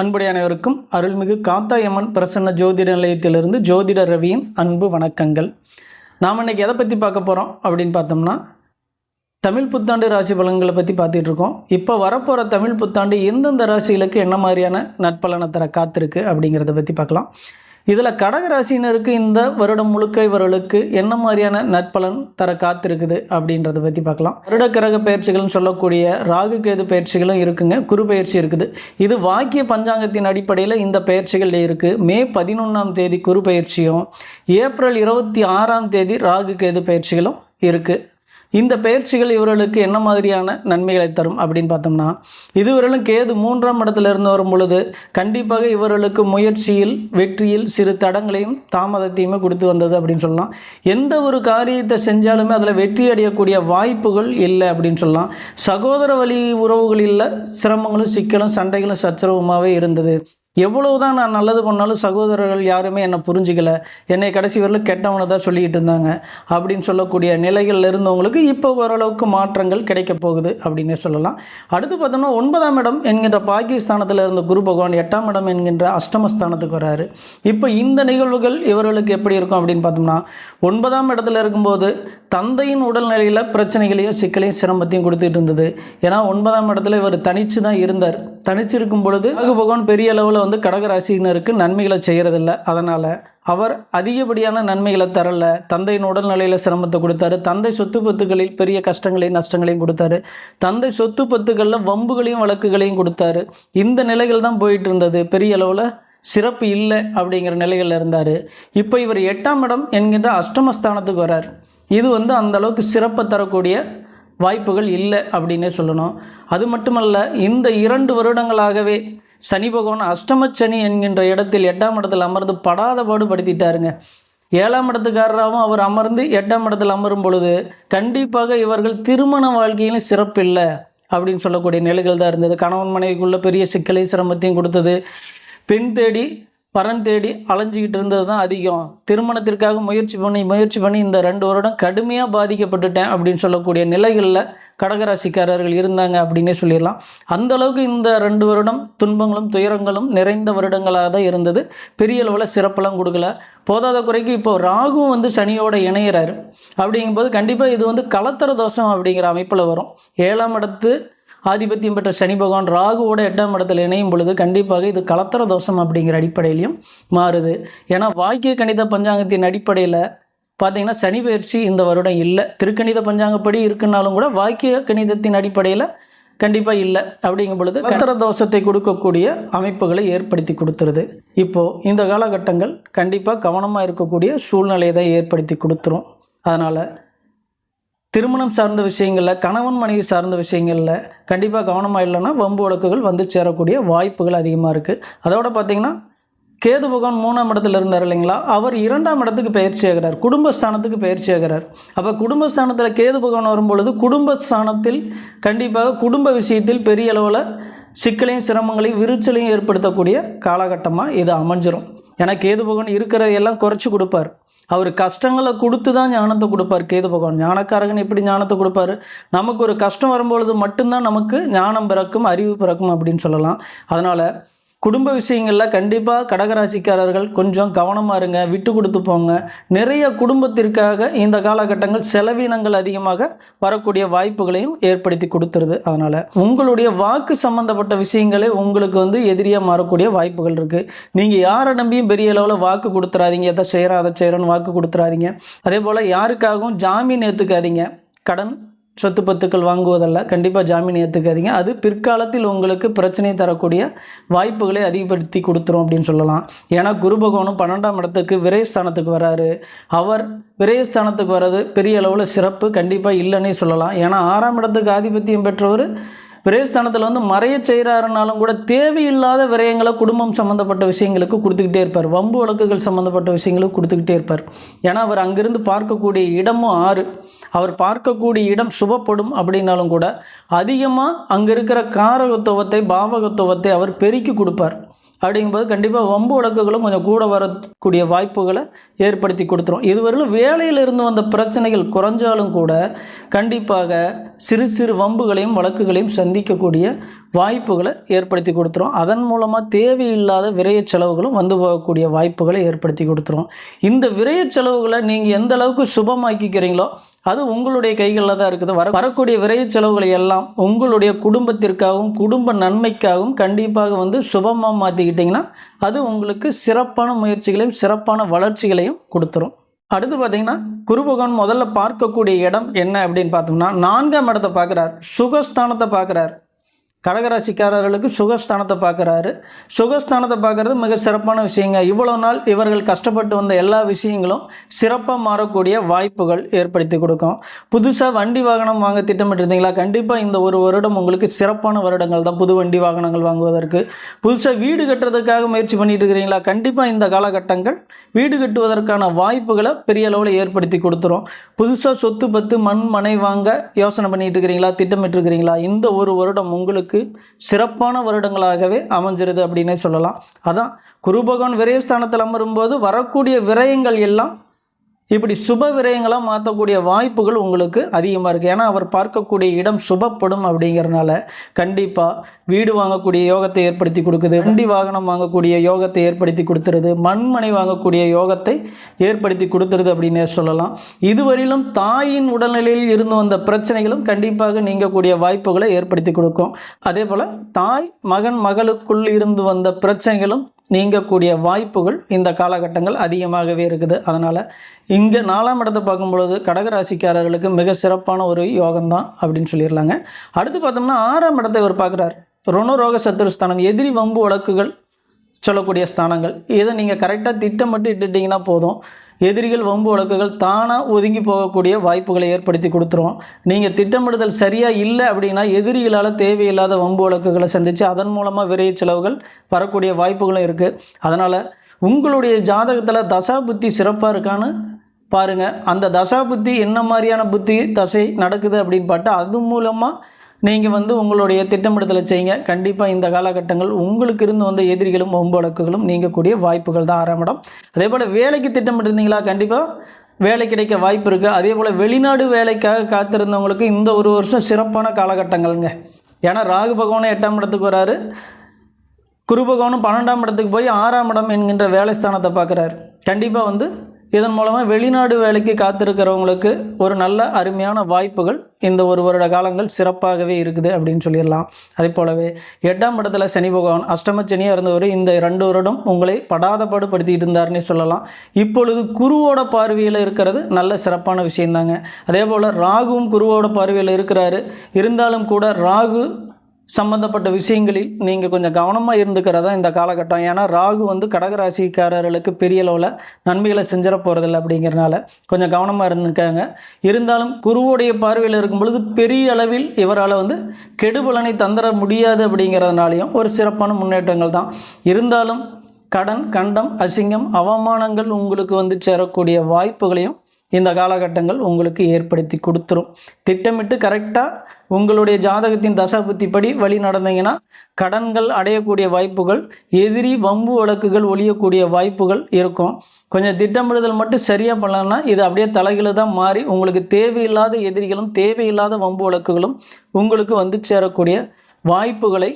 அன்புடைய அனைவருக்கும் அருள்மிகு காத்தாயம்மன் பிரசன்ன ஜோதிட நிலையத்திலிருந்து ஜோதிட ரவியின் அன்பு வணக்கங்கள். நாம் இன்னைக்கு எதை பற்றி பார்க்க போகிறோம் அப்படின்னு பார்த்தோம்னா தமிழ் புத்தாண்டு ராசி பலன்களை பற்றி பார்த்துட்டு இருக்கோம். இப்போ வரப்போகிற தமிழ் புத்தாண்டு எந்தெந்த ராசிகளுக்கு என்ன மாதிரியான நற்பலனை தர காத்திருக்கு அப்படிங்கிறத பற்றி பார்க்கலாம். இதில் கடகராசினருக்கு இந்த வருடம் முழுக்க இவர்களுக்கு என்ன மாதிரியான நட்பலன் தர காத்திருக்குது அப்படின்றத பற்றி பார்க்கலாம். வருட கிரக பயிற்சிகள்னு சொல்லக்கூடிய ராகு கேது பயிற்சிகளும் இருக்குங்க. குரு பயிற்சி இருக்குது. இது வாக்கிய பஞ்சாங்கத்தின் அடிப்படையில் இந்த பயிற்சிகள் இருக்குது மே பதினொன்றாம் தேதி குரு பயிற்சியும் ஏப்ரல் இருபத்தி ஆறாம் தேதி ராகு கேது பயிற்சிகளும் இருக்குது இந்த பயிற்சிகள் இவர்களுக்கு என்ன மாதிரியான நன்மைகளை தரும் அப்படின்னு பார்த்தோம்னா இதுவரையிலும் கேது மூன்றாம் இடத்துல இருந்து வரும் பொழுது கண்டிப்பாக இவர்களுக்கு முயற்சியில் வெற்றியில் சிறு தடங்களையும் தாமதத்தையுமே கொடுத்து வந்தது அப்படின்னு சொல்லலாம். எந்த ஒரு காரியத்தை செஞ்சாலுமே அதில் வெற்றி அடையக்கூடிய வாய்ப்புகள் இல்லை அப்படின்னு சொல்லலாம். சகோதர வழி உறவுகளில் சிரமங்களும் சிக்கலும் சண்டைகளும் சச்சரவுமாகவே இருந்தது. எவ்வளவுதான் நான் நல்லது பண்ணாலும் சகோதரர்கள் யாருமே என்னை புரிஞ்சிக்கல. என்னை கடைசி வரலும் கெட்டவனை தான் சொல்லிக்கிட்டு இருந்தாங்க. அப்படின்னு சொல்லக்கூடிய நிலைகளில் இருந்தவங்களுக்கு இப்போ ஓரளவுக்கு மாற்றங்கள் கிடைக்க போகுது அப்படின்னே சொல்லலாம். அடுத்து பார்த்தோம்னா ஒன்பதாம் இடம் என்கின்ற பாகிஸ்தானத்தில் இருந்த குரு பகவான் எட்டாம் இடம் என்கின்ற அஷ்டமஸ்தானத்துக்கு வராரு. இப்போ இந்த நிகழ்வுகள் இவர்களுக்கு எப்படி இருக்கும் அப்படின்னு பார்த்தோம்னா ஒன்பதாம் இடத்துல இருக்கும்போது தந்தையின் உடல்நிலையில் பிரச்சனைகளையும் சிக்கலையும் சிரமத்தையும் கொடுத்துட்டு இருந்தது. ஏன்னா ஒன்பதாம் இடத்துல இவர் தனிச்சு தான் இருந்தார். தனிச்சு இருக்கும் பொழுது ராகு பகவான் பெரிய அளவில் வந்து கடகராசினருக்கு நன்மைகளை செய்கிறதில்ல அதனால் அவர் அதிகப்படியான நன்மைகளை தரல. தந்தையின் உடல்நிலையில் சிரமத்தை கொடுத்தாரு. தந்தை சொத்து பத்துகளில் பெரிய கஷ்டங்களையும் நஷ்டங்களையும் கொடுத்தாரு. தந்தை சொத்து பத்துகளில் வம்புகளையும் வழக்குகளையும் கொடுத்தாரு. இந்த நிலைகள் தான் போயிட்டு இருந்தது. பெரிய அளவில் சிறப்பு இல்லை அப்படிங்கிற நிலைகளில் இருந்தார். இப்போ இவர் எட்டாம் இடம் என்கின்ற அஷ்டமஸ்தானத்துக்கு வரார் இது வந்து அந்த அளவுக்கு சிறப்பை தரக்கூடிய வாய்ப்புகள் இல்லை அப்படின்னே சொல்லணும். அது மட்டுமல்ல இந்த இரண்டு வருடங்களாகவே சனி பகவான் அஷ்டமச்சனி என்கின்ற இடத்தில் எட்டாம் இடத்தில் அமர்ந்து படாத பாடு படுத்திட்டாருங்க. ஏழாம் இடத்துக்காரராகவும் அவர் அமர்ந்து எட்டாம் இடத்தில் அமரும் பொழுது கண்டிப்பாக இவர்கள் திருமண வாழ்க்கையிலும் சிறப்பில்லை அப்படின்னு சொல்லக்கூடிய நிலைகள் தான் இருந்தது. கணவன் மனைவிக்குள்ள பெரிய சிக்கலையும் சிரமத்தையும் கொடுத்தது. பெண் தேடி பரன் தேடி அலைஞ்சிக்கிட்டு இருந்தது தான் அதிகம். திருமணத்திற்காக முயற்சி பண்ணி முயற்சி பண்ணி இந்த ரெண்டு வருடம் கடுமையாக பாதிக்கப்பட்டுட்டேன் அப்படின்னு சொல்லக்கூடிய நிலைகளில் கடகராசிக்காரர்கள் இருந்தாங்க அப்படின்னே சொல்லிடலாம். அந்த அளவுக்கு இந்த ரெண்டு வருடம் துன்பங்களும் துயரங்களும் நிறைந்த வருடங்களாக தான் இருந்தது. பெரிய அளவில் சிறப்பெல்லாம் கொடுக்கல. போதாத குறைக்கு இப்போ ராகு வந்து சனியோட இணையிறாரு. அப்படிங்கும்போது கண்டிப்பாக இது வந்து கலத்தர தோஷம் அப்படிங்கிற அமைப்பில் வரும். ஏழாம் இடத்து ஆதிபத்தியம் பெற்ற சனி பகவான் ராகுவோட எட்டாம் இடத்துல இணையும் பொழுது கண்டிப்பாக இது கலத்தர தோஷம் அப்படிங்கிற அடிப்படையிலையும் மாறுது. ஏன்னா வாக்கிய கணித பஞ்சாங்கத்தின் அடிப்படையில் பார்த்தீங்கன்னா சனி பயிற்சி இந்த வருடம் இல்லை. திருக்கணித பஞ்சாங்கப்படி இருக்குன்னாலும் கூட வாக்கிய கணிதத்தின் அடிப்படையில் கண்டிப்பாக இல்லை அப்படிங்கும் பொழுது கலத்தர தோஷத்தை கொடுக்கக்கூடிய அமைப்புகளை ஏற்படுத்தி கொடுத்துருது. இப்போது இந்த காலகட்டங்கள் கண்டிப்பாக கவனமாக இருக்கக்கூடிய சூழ்நிலையை தான் ஏற்படுத்தி கொடுத்துரும். அதனால் திருமணம் சார்ந்த விஷயங்களில் கணவன் மனைவி சார்ந்த விஷயங்களில் கண்டிப்பாக கவனமாக இல்லைன்னா வம்பு வழக்குகள் வந்து சேரக்கூடிய வாய்ப்புகள் அதிகமாக இருக்குது அதோட பார்த்திங்கன்னா கேது பகவான் மூணாம் இடத்துல இருந்தார் இல்லைங்களா? அவர் இரண்டாம் இடத்துக்கு பயிற்சி ஆகிறார். குடும்பஸ்தானத்துக்கு பயிற்சி ஆகிறார். அப்போ குடும்பஸ்தானத்தில் கேது பகவான் வரும்பொழுது குடும்பஸ்தானத்தில் கண்டிப்பாக குடும்ப விஷயத்தில் பெரிய அளவில் சிக்கலையும் சிரமங்களையும் விரிச்சலையும் ஏற்படுத்தக்கூடிய காலகட்டமாக இது அமைஞ்சிரும். ஏன்னா கேது பகவான் இருக்கிறதையெல்லாம் குறைச்சி கொடுப்பார். அவர் கஷ்டங்களை கொடுத்து தான் ஞானத்தை கொடுப்பார். கேது பகவான் ஞானக்காரகன் எப்படி ஞானத்தை கொடுப்பாரு? நமக்கு ஒரு கஷ்டம் வரும்பொழுது மட்டும்தான் நமக்கு ஞானம் பிறக்கும் அறிவு பிறக்கும் அப்படின்னு சொல்லலாம். அதனால் குடும்ப விஷயங்களில் கண்டிப்பாக கடகராசிக்காரர்கள் கொஞ்சம் கவனமாக இருங்க விட்டு கொடுத்து போங்க. நிறைய குடும்பத்திற்காக இந்த காலகட்டங்கள் செலவினங்கள் அதிகமாக வரக்கூடிய வாய்ப்புகளையும் ஏற்படுத்தி கொடுத்துருது. அதனால் உங்களுடைய வாக்கு சம்மந்தப்பட்ட விஷயங்களே உங்களுக்கு வந்து எதிரியாக மாறக்கூடிய வாய்ப்புகள் இருக்குது நீங்கள் யாரை நம்பியும் பெரிய அளவில் வாக்கு கொடுத்துறாதீங்க. எதை செய்கிறோம் அதை செய்கிறோன்னு வாக்கு கொடுத்துறாதீங்க. அதே போல் யாருக்காகவும் ஜாமீன் ஏற்றுக்காதீங்க கடன் சொத்து பத்துக்கள் வாங்குவதல்ல. கண்டிப்பாக ஜாமீன் ஏற்றுக்காதீங்க அது பிற்காலத்தில் உங்களுக்கு பிரச்சனை தரக்கூடிய வாய்ப்புகளை அதிகப்படுத்தி கொடுத்துரும் அப்படின்னு சொல்லலாம். ஏன்னா குரு பகவானும் பன்னெண்டாம் இடத்துக்கு விரயஸ்தானத்துக்கு வராரு. அவர் விரயஸ்தானத்துக்கு வர்றது பெரிய அளவில் சிறப்பு கண்டிப்பாக இல்லைன்னே சொல்லலாம். ஏன்னா ஆறாம் இடத்துக்கு ஆதிபத்தியம் பெற்றவர் விரயஸ்தானத்தில் வந்து மறைய செய்கிறாருனாலும் கூட தேவையில்லாத விரயங்களை குடும்பம் சம்மந்தப்பட்ட விஷயங்களுக்கு கொடுத்துக்கிட்டே இருப்பார். வம்பு வழக்குகள் சம்மந்தப்பட்ட விஷயங்களுக்கு கொடுத்துக்கிட்டே இருப்பார். ஏன்னா அவர் அங்கிருந்து பார்க்கக்கூடிய இடமும் ஆறு. அவர் பார்க்கக்கூடிய இடம் சுபப்படும் அப்படின்னாலும் கூட அதிகமாக அங்கே இருக்கிற காரகத்துவத்தை பாவகத்துவத்தை அவர் பெருக்கி கொடுப்பார். அப்படிங்கும்போது கண்டிப்பாக வம்பு வழக்குகளும் கொஞ்சம் கூட வரக்கூடிய வாய்ப்புகளை ஏற்படுத்தி கொடுத்துரும். இதுவரையிலும் வேலையில் இருந்து வந்த பிரச்சனைகள் குறைஞ்சாலும் கூட கண்டிப்பாக சிறு சிறு வம்புகளையும் வழக்குகளையும் சந்திக்கக்கூடிய வாய்ப்புகளை ஏற்படுத்தி கொடுத்துரும். அதன் மூலமாக தேவையில்லாத விரைய செலவுகளும் வந்து போகக்கூடிய வாய்ப்புகளை ஏற்படுத்தி கொடுத்துரும். இந்த விரைய செலவுகளை நீங்கள் எந்த அளவுக்கு சுபமாக்கிக்கிறீங்களோ அது உங்களுடைய கைகளில் தான் இருக்குது. வர வரக்கூடிய விரைய செலவுகளை எல்லாம் உங்களுடைய குடும்பத்திற்காகவும் குடும்ப நன்மைக்காகவும் கண்டிப்பாக வந்து சுபமாக மாற்றிக்கிட்டிங்கன்னா அது உங்களுக்கு சிறப்பான முயற்சிகளையும் சிறப்பான வளர்ச்சிகளையும் கொடுத்துரும். அடுத்து பார்த்தீங்கன்னா குருபகவான் முதல்ல பார்க்கக்கூடிய இடம் என்ன அப்படின்னு பார்த்தோம்னா நான்காம் இடத்தை பார்க்குறார் சுகஸ்தானத்தை பார்க்குறார். கடகராசிக்காரர்களுக்கு சுகஸ்தானத்தை பார்க்குறாரு. சுகஸ்தானத்தை பார்க்குறது மிக சிறப்பான விஷயங்க. இவ்வளோ நாள் இவர்கள் கஷ்டப்பட்டு வந்த எல்லா விஷயங்களும் சிறப்பாக மாறக்கூடிய வாய்ப்புகள் ஏற்படுத்தி கொடுக்கும். புதுசாக வண்டி வாகனம் வாங்க திட்டமிட்டிருந்தீங்களா? கண்டிப்பாக இந்த ஒரு வருடம் உங்களுக்கு சிறப்பான வருடங்கள் தான். புது வண்டி வாகனங்கள் வாங்குவதற்கு. புதுசாக வீடு கட்டுறதுக்காக முயற்சி பண்ணிட்டு இருக்கிறீங்களா கண்டிப்பாக இந்த காலகட்டங்கள் வீடு கட்டுவதற்கான வாய்ப்புகளை பெரிய அளவில் ஏற்படுத்தி கொடுத்துரும். புதுசாக சொத்து பத்து மண் மனை வாங்க யோசனை பண்ணிட்டு இருக்கிறீங்களா திட்டமிட்டு இருக்கிறீங்களா இந்த ஒரு வருடம் உங்களுக்கு உங்களுக்கு சிறப்பான வருடங்களாகவே அமைஞ்சிருது அப்படின்னே சொல்லலாம். அதான் குரு பகவான் விரயஸ்தானத்தில் அமரும்போது வரக்கூடிய விரயங்கள் எல்லாம் இப்படி சுப விரயங்களாக மாற்றக்கூடிய வாய்ப்புகள் உங்களுக்கு அதிகமாக இருக்குது ஏன்னா அவர் பார்க்கக்கூடிய இடம் சுபப்படும் அப்படிங்கிறனால கண்டிப்பாக வீடு வாங்கக்கூடிய யோகத்தை ஏற்படுத்தி கொடுக்குது. வண்டி வாகனம் வாங்கக்கூடிய யோகத்தை ஏற்படுத்தி கொடுத்துருது. மண்மனை வாங்கக்கூடிய யோகத்தை ஏற்படுத்தி கொடுத்துருது அப்படின்னே சொல்லலாம். இதுவரையிலும் தாயின் உடல்நிலையில் இருந்து வந்த பிரச்சனைகளும் கண்டிப்பாக நீங்கக்கூடிய வாய்ப்புகளை ஏற்படுத்தி கொடுக்கும். அதே போல் தாய் மகன் மகளுக்குள் இருந்து வந்த பிரச்சனைகளும் நீங்கக்கூடிய வாய்ப்புகள் இந்த காலகட்டங்கள் அதிகமாகவே இருக்குது. அதனால் இங்கே நாலாம் இடத்தை பார்க்கும்பொழுது கடகராசிக்காரர்களுக்கு மிக சிறப்பான ஒரு யோகம்தான் அப்படின்னு சொல்லிடலாங்க அடுத்து பார்த்தோம்னா ஆறாம் இடத்தை இவர் பார்க்குறார். ருணரோக சத்துருஸ்தானம் எதிரி வம்பு வழக்குகள் சொல்லக்கூடிய ஸ்தானங்கள். இதை நீங்கள் கரெக்டாக திட்டமிட்டு இட்டுட்டிங்கன்னா போதும். எதிரிகள் வம்பு வழக்குகள் தானாக ஒதுங்கி போகக்கூடிய வாய்ப்புகளை ஏற்படுத்தி கொடுத்துரும். நீங்கள் திட்டமிடுதல் சரியாக இல்லை அப்படின்னா எதிரிகளால் தேவையில்லாத வம்பு வழக்குகளை சந்தித்து அதன் மூலமாக விரைய செலவுகள் வரக்கூடிய வாய்ப்புகளும் இருக்குது அதனால் உங்களுடைய ஜாதகத்தில் தசா புத்தி சிறப்பாக இருக்கான்னு பாருங்கள் அந்த தசா புத்தி என்ன மாதிரியான புத்தி தசை நடக்குது அப்படின்னு பார்த்தா அது மூலமாக நீங்கள் வந்து உங்களுடைய திட்டமிடுதலை செய்யுங்க. கண்டிப்பாக இந்த காலகட்டங்கள் உங்களுக்கு இருந்து வந்த எதிரிகளும் ஒம்பு வழக்குகளும் நீங்கக்கூடிய வாய்ப்புகள் தான் ஆறாம் இடம். அதே போல் வேலைக்கு திட்டமிட்டிருந்தீங்களா? கண்டிப்பாக வேலை கிடைக்க வாய்ப்பு இருக்குது அதே போல் வெளிநாடு வேலைக்காக காத்திருந்தவங்களுக்கு இந்த ஒரு வருஷம் சிறப்பான காலகட்டங்கள்ங்க. ஏன்னா ராகு பகவானும் எட்டாம் இடத்துக்கு வராரு. குரு பகவானும் பன்னெண்டாம் இடத்துக்கு போய் ஆறாம் இடம் என்கின்ற வேலை ஸ்தானத்தை பார்க்குறாரு. கண்டிப்பாக வந்து இதன் மூலமாக வெளிநாடு வேலைக்கு காத்திருக்கிறவங்களுக்கு ஒரு நல்ல அருமையான வாய்ப்புகள் இந்த ஒரு வருட காலங்கள் சிறப்பாகவே இருக்குது அப்படின்னு சொல்லிடலாம். அதே போலவே எட்டாம் இடத்துல சனி பகவான் அஷ்டம சனியாக இருந்தவர் இந்த ரெண்டு வருடம் உங்களை படாதபாடு படுத்திட்டு இருந்தார்னே சொல்லலாம். இப்பொழுது குருவோட பார்வையில் இருக்கிறது நல்ல சிறப்பான விஷயந்தாங்க. அதே போல் ராகுவும் குருவோட பார்வையில் இருக்கிறாரு. இருந்தாலும் கூட ராகு சம்மந்தப்பட்ட விஷயங்களில் நீங்கள் கொஞ்சம் கவனமாக இருந்துக்கிறதா இந்த காலகட்டம். ஏன்னா ராகு வந்து கடகராசிக்காரர்களுக்கு பெரிய அளவில் நன்மைகளை செஞ்சிட போகிறதில்ல அப்படிங்கிறனால கொஞ்சம் கவனமாக இருந்துக்காங்க. இருந்தாலும் குருவுடைய பார்வையில் இருக்கும் பொழுது பெரிய அளவில் இவரால் வந்து கெடுபலனை தந்துட முடியாது அப்படிங்கிறதுனாலையும் ஒரு சிறப்பான முன்னேற்றங்கள் தான். இருந்தாலும் கடன் கண்டம் அசிங்கம் அவமானங்கள் உங்களுக்கு வந்து சேரக்கூடிய வாய்ப்புகளையும் இந்த காலகட்டங்கள் உங்களுக்கு ஏற்படுத்தி கொடுத்துரும். திட்டமிட்டு கரெக்டாக உங்களுடைய ஜாதகத்தின் தசாபுத்திப்படி வழி நடந்தீங்கன்னா கடன்கள் அடையக்கூடிய வாய்ப்புகள் எதிரி வம்பு வழக்குகள் ஒழியக்கூடிய வாய்ப்புகள் இருக்கும். கொஞ்சம் திட்டமிடுதல் மட்டும் சரியாக பண்ணலன்னா இது அப்படியே தலைகளை தான் மாறி உங்களுக்கு தேவையில்லாத எதிரிகளும் தேவையில்லாத வம்பு வழக்குகளும் உங்களுக்கு வந்து சேரக்கூடிய வாய்ப்புகளை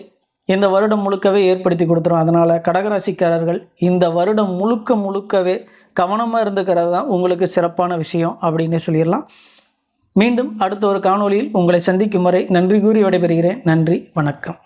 இந்த வருடம் முழுக்கவே ஏற்படுத்தி கொடுத்துரும். அதனால் கடகராசிக்காரர்கள் இந்த வருடம் முழுக்க முழுக்கவே கவனமாக இருந்துக்கிறது தான் உங்களுக்கு சிறப்பான விஷயம் அப்படின்னு சொல்லிடலாம். மீண்டும் அடுத்த ஒரு காணொலியில் உங்களை சந்திக்கும் வரை நன்றி கூறி விடைபெறுகிறேன். நன்றி வணக்கம்.